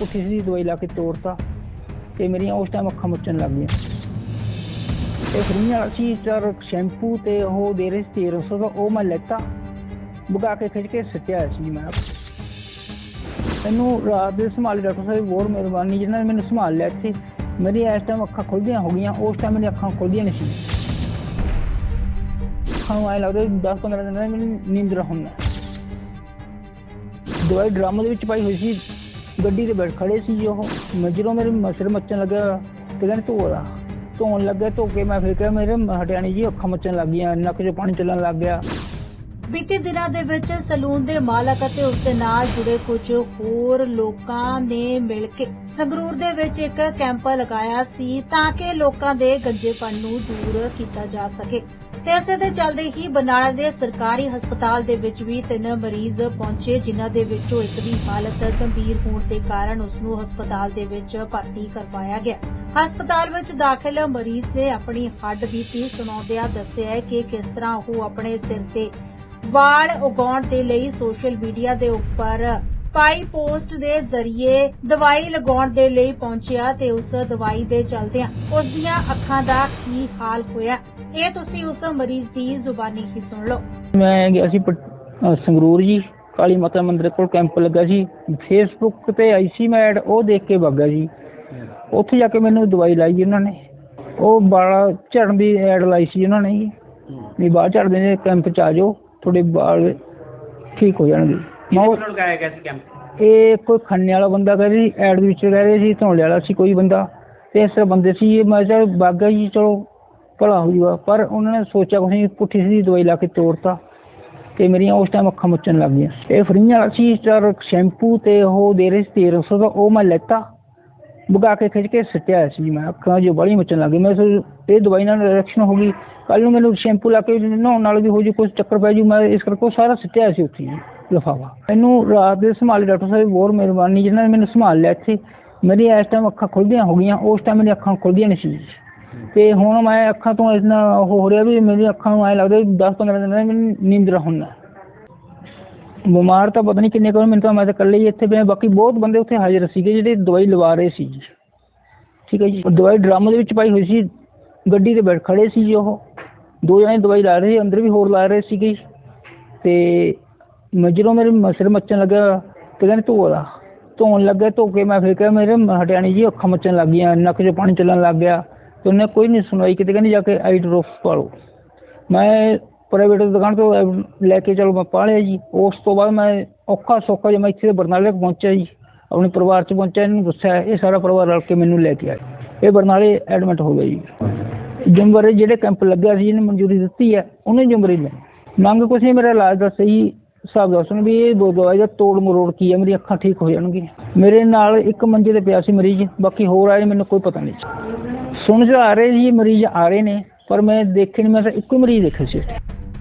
ਕਿਸੇ ਦੀ ਦਵਾਈ ਲਾ ਕੇ ਤੋੜਤਾ ਤੇ ਮੇਰੀਆਂ ਉਸ ਟਾਈਮ ਅੱਖਾਂ ਮੁੱਚਣ ਲੱਗ ਗਈਆਂ। ਤੇ ਫਰੀ ਵਾਲਾ ਸੀ ਸਰ ਸ਼ੈਂਪੂ ਤੇ ਉਹ ਦੇ ਰਹੇ ਸੀ 1300 ਦਾ, ਉਹ ਮੈਂ ਲੈਤਾ ਬੁਗਾ ਕੇ ਖਿੱਚ ਕੇ ਸੱਟਿਆ ਸੀ ਮੈਂ। ਇਹਨੂੰ ਰਾਤ ਦੇ ਸੰਭਾਲੇ ਡਾਕਟਰ ਸਾਹਿਬ ਬਹੁਤ ਮਿਹਰਬਾਨੀ, ਜਿਹਨਾਂ ਨੇ ਮੈਨੂੰ ਸੰਭਾਲ ਲਿਆ ਸੀ ਮੇਰੀ ਇਸ ਟਾਈਮ ਅੱਖਾਂ ਖੁੱਲ੍ਹੀਆਂ ਹੋ ਗਈਆਂ, ਉਸ ਟਾਈਮ ਮੇਰੀਆਂ ਅੱਖਾਂ ਖੁੱਲ੍ਹੀਆਂ ਨਹੀਂ ਸੀ। ਅੱਖਾਂ ਨੂੰ ਐਂ ਲੱਗਦਾ 10 15 ਦਿਨ ਮੈਨੂੰ ਨੀਂਦਰ ਹੁੰਦਾ ਦਵਾਈ ਡਰਮ ਦੇ ਵਿੱਚ ਪਾਈ ਹੋਈ ਸੀ ਗੱਡੀ ਤੇ ਬੈਠ ਖੜੇ ਸੀ ਉਹ। ਮੈਂ ਮੇਰੇ ਮਸਰ ਮੱਚਣ ਲੱਗਾ ਤੇ ਕਹਿੰਦੇ ਧੋ ਲਾ। ਧੋਣ ਲੱਗਾ ਧੋ ਕੇ ਮੈਂ ਫਿਰ ਕਿਹਾ, ਮੇਰੇ ਹਟਿਆਣੀ ਜੀ, ਅੱਖਾਂ ਮੱਚਣ ਲੱਗ ਗਈਆਂ ਨੱਕ 'ਚੋਂ ਪਾਣੀ ਚੱਲਣ ਲੱਗ ਗਿਆ। ਬੀਤੇ ਦਿਨਾਂ ਦੇ ਵਿੱਚ ਸਲੂਨ ਦੇ ਮਾਲਕ ਅਤੇ ਉਸ ਦੇ ਨਾਲ ਜੁੜੇ ਕੁਝ ਹੋਰ ਲੋਕਾਂ ਨੇ ਮਿਲ ਕੇ ਸੰਗਰੂਰ ਦੇ ਵਿੱਚ ਇੱਕ ਕੈਂਪ ਲਗਾਇਆ ਸੀ ਤਾਂ ਕਿ ਲੋਕਾਂ ਦੇ ਗੰਜੇਪਣ ਨੂੰ ਦੂਰ ਕੀਤਾ ਜਾ ਸਕੇ। ਤੇ ਇਸੇ ਦੇ ਚੱਲਦੇ ਹੀ ਬਰਨਾਲਾ ਦੇ ਸਰਕਾਰੀ ਹਸਪਤਾਲ ਦੇ ਵਿੱਚ ਵੀ ਤਿੰਨ ਮਰੀਜ਼ ਪਹੁੰਚੇ, ਜਿਨ੍ਹਾਂ ਦੇ ਵਿੱਚੋਂ ਇੱਕ ਦੀ ਹਾਲਤ ਗੰਭੀਰ ਹੋਣ ਦੇ ਕਾਰਨ ਉਸ ਨੂੰ ਹਸਪਤਾਲ ਦੇ ਵਿੱਚ ਭਰਤੀ ਕਰਵਾਇਆ ਗਿਆ। ਹਸਪਤਾਲ ਵਿੱਚ ਦਾਖਲ ਮਰੀਜ਼ ਨੇ ਆਪਣੀ ਹੱਡ ਬੀਤੀ ਸੁਣਾਉਂਦਿਆਂ ਦੱਸਿਆ ਹੈ ਕਿ ਕਿਸ ਤਰ੍ਹਾਂ ਉਹ ਆਪਣੇ ਸਿਰ ਤੇ ਵਾਲ ਉਗਾਉਣ ਦੇ ਲਈ ਸੋਸ਼ਲ ਮੀਡੀਆ ਦੇ ਉੱਪਰ ਪਾਈ ਪੋਸਟ ਦੇ ਜ਼ਰੀਏ ਦਵਾਈ ਲਗਾਉਣ ਦੇ ਲਈ ਪਹੁੰਚਿਆ ਤੇ ਉਸ ਦਵਾਈ ਦੇ ਚਲਦਿਆਂ ਉਸ ਦੀਆਂ ਅੱਖਾਂ ਦਾ ਕੀ ਹਾਲ ਹੋਇਆ। ਇਹ ਤੁਸੀਂ ਉਸ ਮਰੀਜ਼ ਦੀ ਜ਼ੁਬਾਨੀ ਹੀ ਸੁਣ ਲਓ। ਮੈਂ ਗਿਆ ਸੀ ਪਟ- ਅਹ ਸੰਗਰੂਰ ਜੀ ਕਾਲੀ ਮਾਤਾ ਮੰਦਿਰ ਕੋਲ ਕੈਂਪ ਲੱਗਾ ਸੀ। ਫੇਸਬੁੱਕ ਤੇ ਆਈ ਸੀ ਮੈਂ ਐਡ ਉਹ ਦੇਖ ਕੇ ਵਗਾ ਜੀ ਉੱਥੇ ਜਾ ਕੇ ਮੈਨੂੰ ਦਵਾਈ ਲਾਈ ਜੀ ਉਹਨਾਂ ਨੇ। ਉਹ ਬਾਲਾ ਝੜਨ ਦੀ ਐਡ ਲਾਈ ਸੀ ਉਹਨਾਂ ਨੇ ਜੀ। ਵੀ ਬਾਲ ਝੜਦੇ ਨੇ ਕੈਂਪ ਚ ਆ ਜਾਓ ਤੁਹਾਡੇ ਬਾਲ ਠੀਕ ਹੋ ਜਾਣਗੇ। ਮੈਂ ਉਹ- ਕਿਹਨਾਂ ਲਗਾਇਆ ਗਿਆ ਸੀ ਕੈਂਪ? ਇਹ ਕੋਈ ਖੰਨੇ ਵਾਲਾ ਬੰਦਾ ਕਹਿ ਰਹੀ ਐਡ ਦੇ ਵਿੱਚ ਕਹਿ ਰਹੇ ਸੀ ਧੌਲੇ ਵਾਲਾ ਸੀ ਕੋਈ ਬੰਦਾ। ਤੇ ਇਸ ਤਰ੍ਹਾਂ ਬੰਦੇ ਸੀ ਮੈਂ ਚਲ ਬਾਗਾ ਜੀ ਚਲੋ। ਭਲਾ ਹੋ ਜੂਗਾ। ਪਰ ਉਹਨਾਂ ਨੇ ਸੋਚਿਆ ਕੁਛ ਨਹੀਂ, ਪੁੱਠੀ ਸਿੱਧੀ ਦਵਾਈ ਲਾ ਕੇ ਤੋੜਤਾ ਤੇ ਮੇਰੀਆਂ ਉਸ ਟਾਈਮ ਅੱਖਾਂ ਮੁੱਚਣ ਲੱਗ ਗਈਆਂ। ਇਹ ਫਰੀਆਂ ਵਾਲਾ ਸੀ ਸਰ ਸ਼ੈਂਪੂ ਤੇ ਉਹ ਦੇ ਰਹੇ ਸੀ 1300 ਦਾ ਉਹ ਮੈਂ ਲੈਤਾ ਬੁਗਾ ਕੇ ਖਿੱਚ ਕੇ ਸੱਟਿਆ ਹੋਇਆ ਸੀ। ਮੈਂ ਅੱਖਾਂ ਜੋ ਬੜੀ ਮੁੱਚਣ ਲੱਗ ਗਈ ਮੈਂ ਸੋਚ ਇਹ ਦਵਾਈ ਨਾਲ ਰਿਐਕਸ਼ਨ ਹੋ ਗਈ। ਕੱਲ ਨੂੰ ਮੈਨੂੰ ਸ਼ੈਂਪੂ ਲਾ ਕੇ ਨਹਾਉਣ ਨਾਲ ਵੀ ਹੋ ਜੂ ਕੁਝ ਚੱਕਰ ਪੈ ਜੂ। ਮੈਂ ਇਸ ਕਰਕੇ ਉਹ ਸਾਰਾ ਸੱਟਿਆ ਹੋਇਆ ਸੀ ਉੱਥੇ ਜੀ ਲਿਫਾਫਾ। ਇਹਨੂੰ ਰਾਤ ਦੇ ਸੰਭਾਲੇ ਡਾਕਟਰ ਸਾਹਿਬ ਦੀ ਬਹੁਤ ਮਿਹਰਬਾਨੀ, ਜਿਨ੍ਹਾਂ ਨੇ ਮੈਨੂੰ ਸੰਭਾਲ ਲਿਆ ਇੱਥੇ। ਮੇਰੀ ਇਸ ਟਾਈਮ ਅੱਖਾਂ ਖੁੱਲਦੀਆਂ ਹੋ ਗਈਆਂ, ਉਸ ਟਾਈਮ ਮੇਰੀਆਂ ਅੱਖਾਂ ਖੁੱਲਦੀਆਂ ਨਹੀਂ ਸੀ। ਤੇ ਹੁਣ ਮੈਂ ਅੱਖਾਂ ਤੋਂ ਇਤਨਾ ਹੋ ਰਿਹਾ ਵੀ ਮੇਰੀ ਅੱਖਾਂ ਨੂੰ ਐਂ ਲੱਗਦਾ 10 15 ਦਿਨ ਦਾ ਮੈਨੂੰ ਨੀਂਦਰ ਹੁੰਦਾ ਬਿਮਾਰ ਤਾਂ ਪਤਾ ਨਹੀਂ ਕਿੰਨੇ ਕੋਲ ਮੈਨੂੰ ਤਾਂ ਮੈਂ ਤਾਂ ਇਕੱਲੇ ਹੀ ਇੱਥੇ ਪਿਆ, ਬਾਕੀ ਬਹੁਤ ਬੰਦੇ ਉੱਥੇ ਹਾਜ਼ਰ ਸੀਗੇ ਜਿਹੜੇ ਦਵਾਈ ਲਵਾ ਰਹੇ ਸੀ ਠੀਕ ਹੈ ਜੀ ਦਵਾਈ ਡਰਮ ਦੇ ਵਿੱਚ ਪਾਈ ਹੋਈ ਸੀ, ਗੱਡੀ ਤੇ ਬੈਠ ਖੜੇ ਸੀ ਜੀ ਉਹ। ਦੋ ਜਣੇ ਦਵਾਈ ਲਾ ਰਹੇ ਸੀ, ਅੰਦਰ ਵੀ ਹੋਰ ਲਾ ਰਹੇ ਸੀਗੇ ਤੇ ਜਦੋਂ ਮੇਰੇ ਮਸਰ ਮੱਚਣ ਲੱਗਾ ਤੇ ਕਹਿੰਦੇ ਧੋ ਲਾ। ਧੋਣ ਲੱਗਾ, ਧੋ ਕੇ ਮੈਂ ਫਿਰ ਕਿਹਾ ਮੇਰੇ ਹਟਿਆਣੀ ਜੀ, ਅੱਖਾਂ ਮੱਚਣ ਲੱਗ ਗਈਆਂ, ਨੱਕ ਚ ਪਾਣੀ ਚੱਲਣ ਲੱਗ ਗਿਆ। ਤੇ ਉਹਨੇ ਕੋਈ ਨਹੀਂ ਸੁਣਵਾਈ ਕਿਤੇ, ਕਹਿੰਦੀ ਜਾ ਕੇ ਆਈ ਡ੍ਰੌਪ ਪਾ ਮੈਂ ਪ੍ਰਾਈਵੇਟ ਦੁਕਾਨ ਤੋਂ ਲੈ ਕੇ ਚਲੋ, ਮੈਂ ਪਾਲਿਆ ਜੀ। ਉਸ ਤੋਂ ਬਾਅਦ ਮੈਂ ਔਖਾ ਸੌਖਾ ਜਿਹਾ ਮੈਂ ਇੱਥੇ ਬਰਨਾਲੇ ਪਹੁੰਚਿਆ ਜੀ। ਆਪਣੇ ਪਰਿਵਾਰ 'ਚ ਪਹੁੰਚਿਆ, ਇਹਨੂੰ ਦੱਸਿਆ, ਇਹ ਸਾਰਾ ਪਰਿਵਾਰ ਰਲ ਕੇ ਮੈਨੂੰ ਲੈ ਕੇ ਆਇਆ ਇਹ ਬਰਨਾਲੇ ਐਡਮਿਟ ਹੋ ਗਿਆ ਜੀ। ਜੰਬਰੇ ਜਿਹੜੇ ਕੈਂਪ ਲੱਗਿਆ ਸੀ, ਇਹਨੇ ਮਨਜ਼ੂਰੀ ਦਿੱਤੀ ਹੈ, ਉਹਨੇ ਜੰਬਰੇ ਲੈ ਮੰਗ ਕੁਛ ਨਹੀਂ, ਮੇਰਾ ਇਲਾਜ ਦਾ ਸਹੀ ਹਿਸਾਬ ਦੱਸਣ ਵੀ ਇਹ ਦਵਾਈ ਦਾ ਤੋੜ ਮਰੋੜ ਕੀ ਹੈ ਮੇਰੀ ਅੱਖਾਂ ਠੀਕ ਹੋ ਜਾਣਗੀਆਂ। ਮੇਰੇ ਨਾਲ ਇੱਕ ਮੰਜੇ ਤੇ ਪਿਆ ਸੀ ਮਰੀਜ਼ ਬਾਕੀ ਹੋਰ ਆਏ ਮੈਨੂੰ ਕੋਈ ਪਤਾ ਨਹੀਂ ਸੁਣ ਜਾ ਆ ਰਹੇ ਜੀ ਮਰੀਜ਼ ਆ ਰਹੇ ਨੇ ਪਰ ਮੈਂ ਦੇਖੇ ਨਹੀਂ ਮੈਂ ਤਾਂ ਇੱਕੋ ਹੀ ਮਰੀਜ਼ ਦੇਖਿਆ ਸੀ।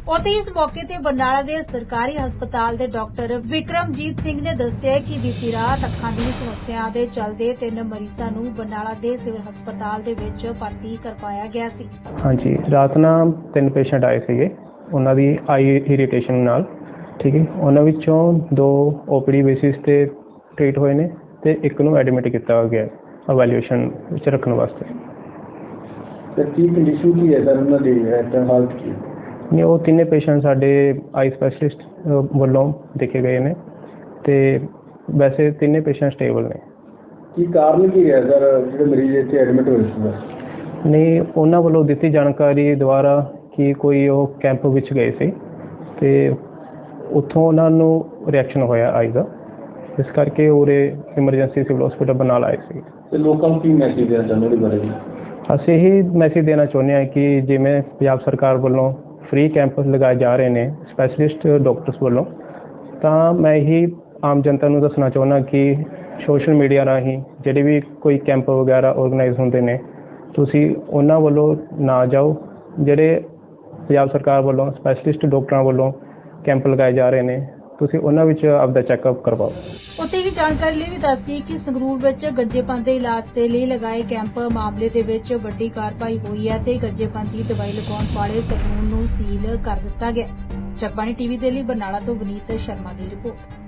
ਉੱਥੇ ਇਸ ਮੌਕੇ ਤੇ ਬਰਨਾਲਾ ਦੇ ਸਰਕਾਰੀ ਹਸਪਤਾਲ ਦੇ ਡਾਕਟਰ ਵਿਕਰਮਜੀਤ ਸਿੰਘ ਨੇ ਦੱਸਿਆ ਕਿ ਬੀਤੀ ਰਾਤ ਅੱਖਾਂ ਦੀ ਸਮੱਸਿਆ ਦੇ ਚੱਲਦੇ ਤਿੰਨ ਮਰੀਜ਼ਾਂ ਨੂੰ ਬਰਨਾਲਾ ਦੇ ਸਿਵਲ ਹਸਪਤਾਲ ਦੇ ਵਿੱਚ ਭਰਤੀ ਕਰਵਾਇਆ ਗਿਆ ਸੀ। ਹਾਂਜੀ ਰਾਤ ਨੂੰ ਤਿੰਨ ਪੇਸ਼ੈਂਟ ਆਏ ਸੀਗੇ ਉਹਨਾਂ ਦੀ ਆਈ ਇਰੀਟੇਸ਼ਨ ਨਾਲ। ਠੀਕ ਹੈ। ਉਹਨਾਂ ਵਿੱਚੋਂ ਦੋ ਓਪੀਡੀ ਬੇਸਿਸ ਤੇ ਟ੍ਰੀਟ ਹੋਏ ਨੇ ਤੇ ਇੱਕ ਨੂੰ ਐਡਮਿਟ ਕੀਤਾ ਗਿਆ ਇਵੈਲੂਏਸ਼ਨ ਵਿੱਚ ਰੱਖਣ ਵਾਸਤੇ। ਤੇ ਕੀ ਕੰਡੀਸ਼ਨ ਕੀ ਹੈ ਸਰ ਉਹਨਾਂ ਦੀ? ਤਾਂ ਹਾਲਤ ਕੀ ਹੈ? ਨੇ ਉਹ ਤਿੰਨੇ ਪੇਸ਼ੈਂਟ ਸਾਡੇ ਆਈ ਸਪੈਸ਼ਲਿਸਟ ਵੱਲੋਂ ਦੇਖੇ ਗਏ ਨੇ ਤੇ ਵੈਸੇ ਤਿੰਨੇ ਪੇਸ਼ੈਂਟ ਸਟੇਬਲ ਨੇ। ਕੀ ਕਾਰਨ ਕੀ ਹੈ ਸਰ ਜਿਹੜੇ ਮਰੀਜ਼ ਇੱਥੇ ਐਡਮਿਟ ਹੋਏ ਸੀ? ਨਹੀਂ ਉਹਨਾਂ ਵੱਲੋਂ ਦਿੱਤੀ ਜਾਣਕਾਰੀ ਦੁਆਰਾ ਕਿ ਕੋਈ ਉਹ ਕੈਂਪ ਵਿੱਚ ਗਏ ਸੀ ਤੇ ਉੱਥੋਂ ਉਹਨਾਂ ਨੂੰ ਰਿਐਕਸ਼ਨ ਹੋਇਆ ਆਈ ਦਾ। ਇਸ ਕਰਕੇ ਉਰੇ ਐਮਰਜੈਂਸੀ ਸਿਵਲ ਹਸਪੀਟਲ ਬਰਨਾਲਾ ਆਏ ਸੀ। ਤੇ ਲੋਕਾਂ ਨੂੰ ਕੀ ਮੈਸੇਜ ਦੇਣਾ ਚਾਹੁੰਦੇ ਉਹਦੇ ਬਾਰੇ? ਅਸੀਂ ਇਹ ਮੈਸੇਜ ਦੇਣਾ ਚਾਹੁੰਦੇ ਹਾਂ ਕਿ ਜਿਵੇਂ ਪੰਜਾਬ ਸਰਕਾਰ ਵੱਲੋਂ ਫ੍ਰੀ ਕੈਂਪ ਲਗਾਏ ਜਾ ਰਹੇ ਨੇ ਸਪੈਸ਼ਲਿਸਟ ਡਾਕਟਰਸ ਵੱਲੋਂ ਤਾਂ ਮੈਂ ਇਹ ਆਮ ਜਨਤਾ ਨੂੰ ਦੱਸਣਾ ਚਾਹੁੰਦਾ ਕਿ ਸੋਸ਼ਲ ਮੀਡੀਆ ਰਾਹੀਂ ਜਿਹੜੇ ਵੀ ਕੋਈ ਕੈਂਪ ਵਗੈਰਾ ਆਰਗੇਨਾਈਜ਼ ਹੁੰਦੇ ਨੇ ਤੁਸੀਂ ਉਹਨਾਂ ਵੱਲੋਂ ਨਾ ਜਾਓ। ਜਿਹੜੇ ਪੰਜਾਬ ਸਰਕਾਰ ਵੱਲੋਂ ਸਪੈਸ਼ਲਿਸਟ ਡਾਕਟਰਾਂ ਵੱਲੋਂ ਕੈਂਪ ਲਗਾਏ ਜਾ ਰਹੇ ਨੇ। ਤੁਸੀਂ ਉਹਨਾਂ ਵਿੱਚ ਆਪਦਾ ਚੈੱਕਅਪ ਕਰਵਾਓ। ਉੱਥੇ ਹੀ ਜਾਣਕਾਰੀ ਲਈ ਵੀ ਦੱਸਦੀ ਕਿ ਸੰਗਰੂਰ ਵਿੱਚ ਗੰਜੇਪਨ ਦੇ ਇਲਾਜ ਦੇ ਲਈ ਲਗਾਏ ਕੈਂਪ ਮਾਮਲੇ ਦੇ ਵਿੱਚ ਵੱਡੀ ਕਾਰਵਾਈ ਹੋਈ ਹੈ ਤੇ ਗੰਜੇਪਨ ਦੀ ਦਵਾਈ ਲਗਾਉਣ ਵਾਲੇ ਸਲੂਨ ਨੂੰ ਸੀਲ ਕਰ ਦਿੱਤਾ ਗਿਆ। ਜਗਬਾਣੀ ਟੀਵੀ ਦੇ ਲਈ ਬਰਨਾਲਾ ਤੋਂ ਵਨੀਤ ਸ਼ਰਮਾ ਦੀ ਰਿਪੋਰਟ।